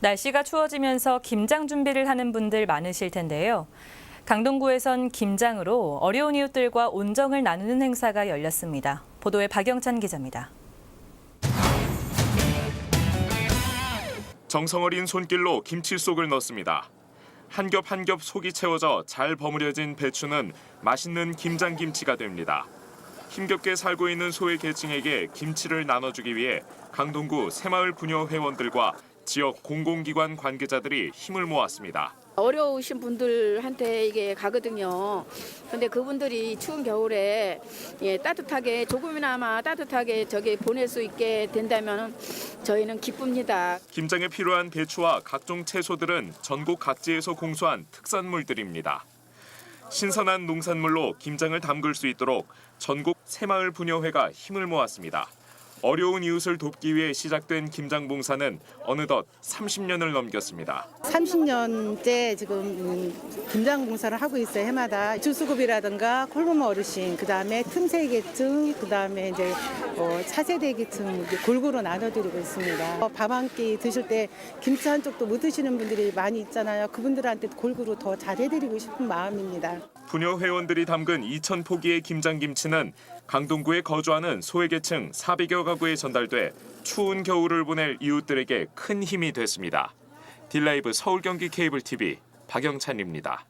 날씨가 추워지면서 김장 준비를 하는 분들 많으실 텐데요. 강동구에선 김장으로 어려운 이웃들과 온정을 나누는 행사가 열렸습니다. 보도에 박영찬 기자입니다. 정성 어린 손길로 김치 속을 넣습니다. 한 겹 한 겹 속이 채워져 잘 버무려진 배추는 맛있는 김장 김치가 됩니다. 힘겹게 살고 있는 소외 계층에게 김치를 나눠주기 위해 강동구 새마을 부녀 회원들과 지역 공공기관 관계자들이 힘을 모았습니다. 어려우신 분들한테 이게 가거든요. 근데 그분들이 추운 겨울에 예, 따뜻하게 조금이나마 따뜻하게 저기 보낼 수 있게 된다면 저희는 기쁩니다. 김장에 필요한 배추와 각종 채소들은 전국 각지에서 공수한 특산물들입니다. 신선한 농산물로 김장을 담글 수 있도록 전국 새마을 부녀회가 힘을 모았습니다. 어려운 이웃을 돕기 위해 시작된 김장 봉사는 어느덧 30년을 넘겼습니다. 30년째 지금 음, 김장 봉사를 하고 있어요 해마다 주수급이라든가 콜부모 어르신 그다음에 틈새 계층 그다음에 이제 어, 차세대 계층 골고루 나눠드리고 있습니다 어, 밥한 끼 드실 때 김치 한 쪽도 못 드시는 분들이 많이 있잖아요 그분들한테 골고루 더 잘해드리고 싶은 마음입니다. 부녀 회원들이 담근 2천 포기의 김장김치는 강동구에 거주하는 소외계층 400여 가구에 전달돼 추운 겨울을 보낼 이웃들에게 큰 힘이 됐습니다. 딜라이브 서울 경기 케이블 TV 박영찬입니다.